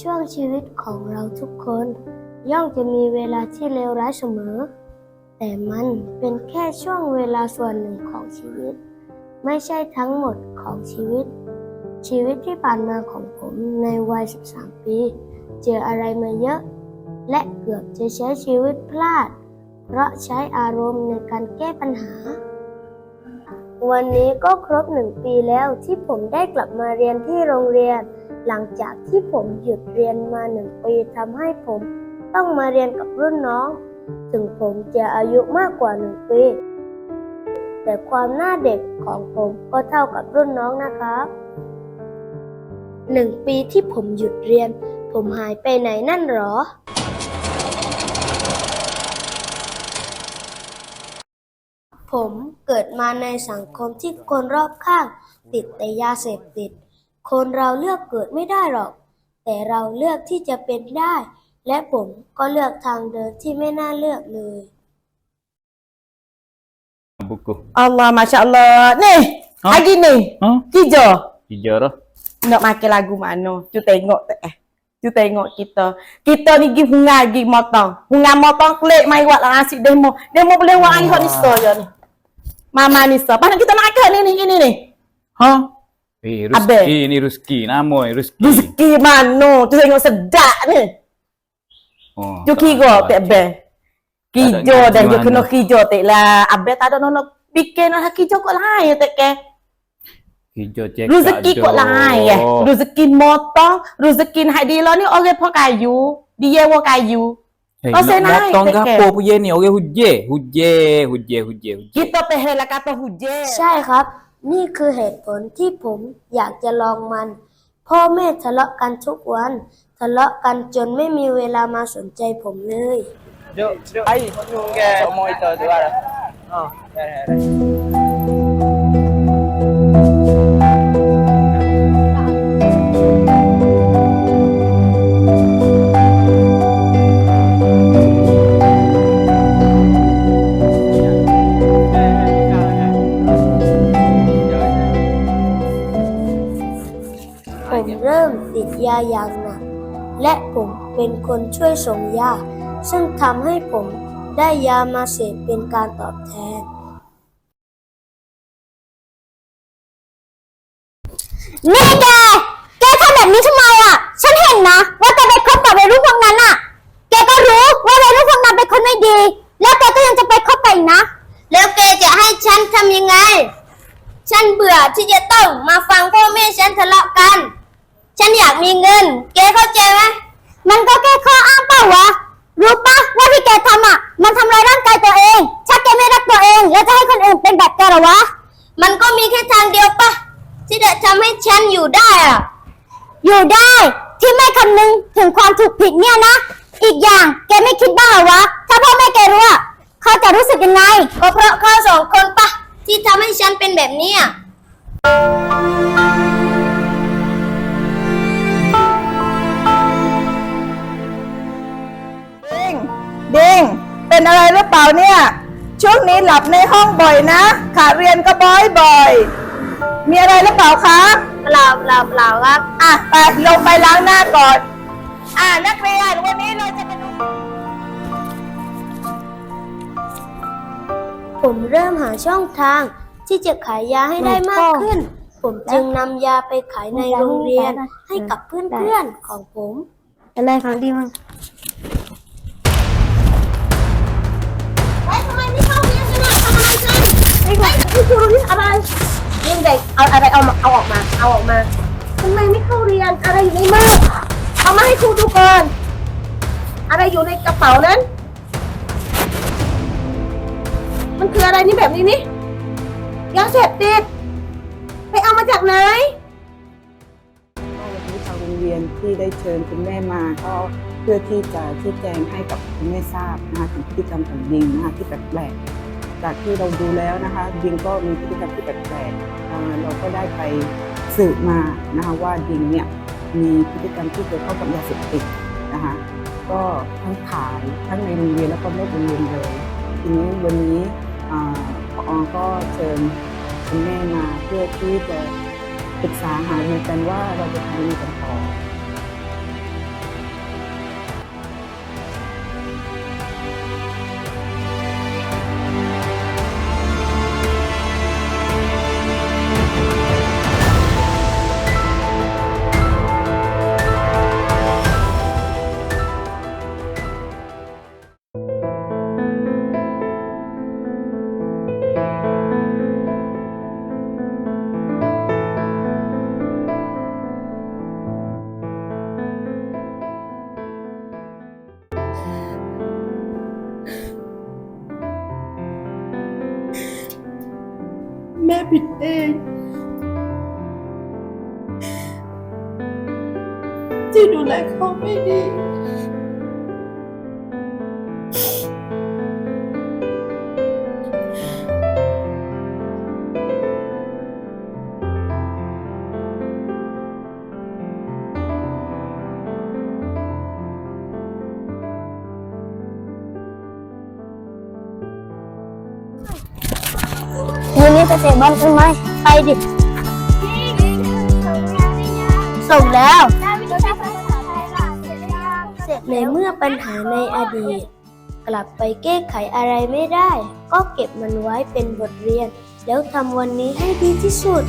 ช่วงชีวิตของเราทุกคน ย่อมจะมีเวลาที่เลวร้ายเสมอ แต่มันเป็นแค่ช่วงเวลาส่วนหนึ่งของชีวิต ไม่ใช่ทั้งหมดของชีวิต ชีวิตที่ผ่านมาของผมในวัย 13 ปี เจออะไรมาเยอะ และเกือบจะใช้ชีวิตพลาด เพราะใช้อารมณ์ในการแก้ปัญหา วันนี้ก็ครบหนึ่งปีแล้วที่ผมได้กลับมาเรียนที่โรงเรียน หลังจากที่ผมหยุดเรียนมาหนึ่งปีทำให้ผมต้องมาเรียนกับรุ่นน้อง ถึงผมจะอายุมากกว่าหนึ่งปี แต่ความหน้าเด็กของผมก็เท่ากับรุ่นน้องนะครับหนึ่งปีที่ผมหยุดเรียน ผมหายไปไหนนั่นหรอ ผมเกิดมาในสังคมที่คนรอบข้างติดแต่ยาเสพติด คนเราเลือกเกิดไม่ได้หรอก แต่เราเลือกที่จะเป็นได้ และผมก็เลือกทางเดินที่ไม่น่าเลือกเลย buku. Allah Masya Allah Ni Ha? Hari ni Ha? Tiga Tiga dah. Nak makan lagu mana Tu tengok tak eh Tu tengok kita Kita ni pergi hungai pergi motong Hungai motong klik mai buat lah nasi demo Demo boleh buat air hot ni ya ni Mama ni so Pasal kita nak makan ni ni ni ni Ha? Eh, Abe. rezeki ni rezeki. Nama ni rezeki. Rezeki mana Tu tengok sedap ni Oh, Tu tak kira ada tak be Kijo gaji dah Dia mana. kena kijo tak lah Abe tak ada nak Bikin nak kijo kot lain tak ke Hijau cekak Rezeki kot lain eh. Rezeki motong, rezeki hadila ni orang pun kayu. Dia pun kayu. Hey, Kau nak saya naik, motong tak gapo punya ni? Orang huje. Huje, huje, huje, huje. Kita pehel lah kata hujan. ใช่ครับ นี่คือเหตุผลที่ผมอยากจะลองมัน พ่อแม่ทะเลาะกันทุกวัน ทะเลาะกันจนไม่มีเวลามาสนใจผมเลย Duk, duk. Ai, ke mau itu tu ada. Ha, dah, ติดยาอย่างหนัก และผมเป็นคนช่วยส่งยา ซึ่งทำให้ผมได้ยามาเสพเป็นการตอบแทน นี่แก แกทำแบบนี้ทำไมอะ ฉันเห็นนะ ว่าแกไปคบกับวัยรุ่นพวกนั้นอะ แกก็รู้ว่าวัยรุ่นพวกนั้นเป็นคนไม่ดี แล้วแกก็ยังจะไปคบกับอีกนะ แล้วแกจะให้ฉันทำยังไง ฉันเบื่อที่จะต้องมาฟังพ่อแม่ฉันทะเลาะกัน ฉันอยากมีเงิน แกเข้าใจไหมมันก็แค่ข้ออ้างเปล่าวะ รู้ปะว่าที่แกทำอะ มันทำลายร่างกายตัวเองถ้าแกไม่รักตัวเอง แล้วจะให้คนอื่นเป็นแบบแกเหรอวะ มันก็มีแค่ทางเดียวปะที่จะทำให้ฉันอยู่ได้อะอยู่ได้ที่ไม่คำนึงถึงความถูกผิดเนี่ยนะ อีกอย่างแกไม่คิดบ้างเหรอวะ ถ้าพ่อแม่แกรู้อะเขาจะรู้สึกยังไง ก็เพราะเขาสองคนปะที่ทำให้ฉันเป็นแบบเนี้ย หรือเปล่าเนี่ย ช่วงนี้หลับในห้องบ่อยนะขาดเรียนก็บ่อยบ่อยๆมีอะไรหรือเปล่าคะเปล่าเปล่าเปล่าครับ อะไปลงไปล้างหน้าก่อน อะนักเรียนวันนี้เราจะมาดูผมเริ่มหาช่องทางที่จะขายยาให้ได้มากขึ้น ผมจึงนำยาไปขายในโรงเรียนให้กับเพื่อนๆของผม อะไรของดีมั้ง ยิ่งใหญ่เอาอะไรเอามาเอาออกมาเอาออกมาทำไมไม่เข้าเรียนอะไรอยู่ในมือเอามาให้ครูดูก่อนอะไรอยู่ในกระเป๋านั้น มันคืออะไรนี่แบบนี้นี่ยาเสพติดไปเอามาจากไหนวันนี้ทางโรงเรียนที่ได้เชิญคุณแม่มาก็เพื่อที่จะชี้แจงให้กับคุณแม่ทราบนะคะถึงพฤติกรรมของยิงนะคะที่แปลกๆ จากที่เราดูแล้วนะคะยิงก็มีพฤติกรรมที่แปลกๆเราก็ได้ไปสืบมานะคะว่ายิงเนี่ยมีพฤติกรรมที่เกี่ยวข้องกับยาเสพติดนะคะก็ทั้งขายทั้งในโรงเรียนแล้วก็นอกโรงเรียนเลย ทีนี้วันนี้อ่าพอก็เชิญคุณแม่มาเพื่อที่จะปรึกษาหารือกันว่าเราจะทำยังไงกันต่อ แม่ผิดเอง ที่ดูแลเขาไม่ดี คืนนี้ไปเตะบอลกันไหมไปดิ ส่งแล้วในเมื่อปัญหาในอดีต กลับไปแก้ไขอะไรไม่ได้ ก็เก็บมันไว้เป็นบทเรียน แล้วทำวันนี้ให้ดีที่สุด